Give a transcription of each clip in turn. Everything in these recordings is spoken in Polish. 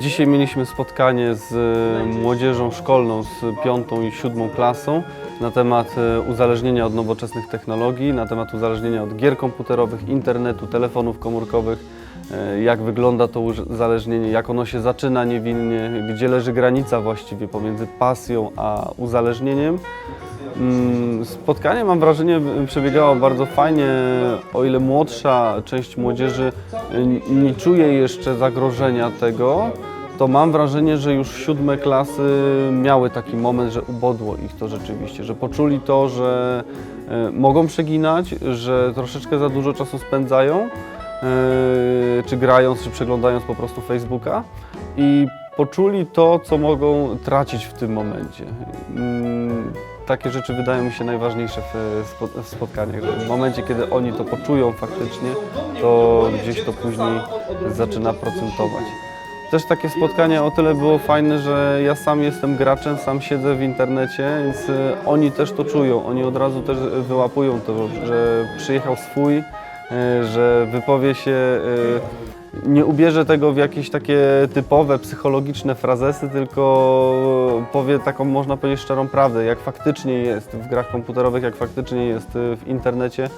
Dzisiaj mieliśmy spotkanie z e, młodzieżą szkolną, z piątą i siódmą klasą na temat e, uzależnienia od nowoczesnych technologii, na temat uzależnienia od gier komputerowych, internetu, telefonów komórkowych, e, jak wygląda to uzależnienie, jak ono się zaczyna niewinnie, gdzie leży granica właściwie pomiędzy pasją a uzależnieniem. Mm, Spotkanie, mam wrażenie, przebiegało bardzo fajnie. O ile młodsza część młodzieży nie czuje jeszcze zagrożenia tego, to mam wrażenie, że już siódme klasy miały taki moment, że ubodło ich to rzeczywiście, że poczuli to, że y, mogą przeginać, że troszeczkę za dużo czasu spędzają, y, czy grając, czy przeglądając po prostu Facebooka i poczuli to, co mogą tracić w tym momencie. Mm, Takie rzeczy wydają mi się najważniejsze w, spo- w spotkaniach, w momencie, kiedy oni to poczują faktycznie, to gdzieś to później zaczyna procentować. Też takie spotkanie o tyle było fajne, że ja sam jestem graczem, sam siedzę w internecie, więc y, oni też to czują. Oni od razu też wyłapują to, że przyjechał swój, y, że wypowie się, y, nie ubierze tego w jakieś takie typowe psychologiczne frazesy, tylko powie taką, można powiedzieć, szczerą prawdę, jak faktycznie jest w grach komputerowych, jak faktycznie jest w internecie.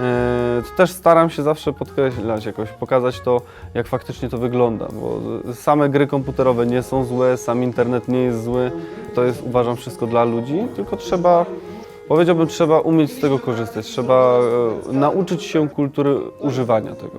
E, To też staram się zawsze podkreślać jakoś, pokazać to, jak faktycznie to wygląda, bo same gry komputerowe nie są złe, sam internet nie jest zły, to jest uważam wszystko dla ludzi, tylko trzeba, powiedziałbym, trzeba umieć z tego korzystać, trzeba e, nauczyć się kultury używania tego.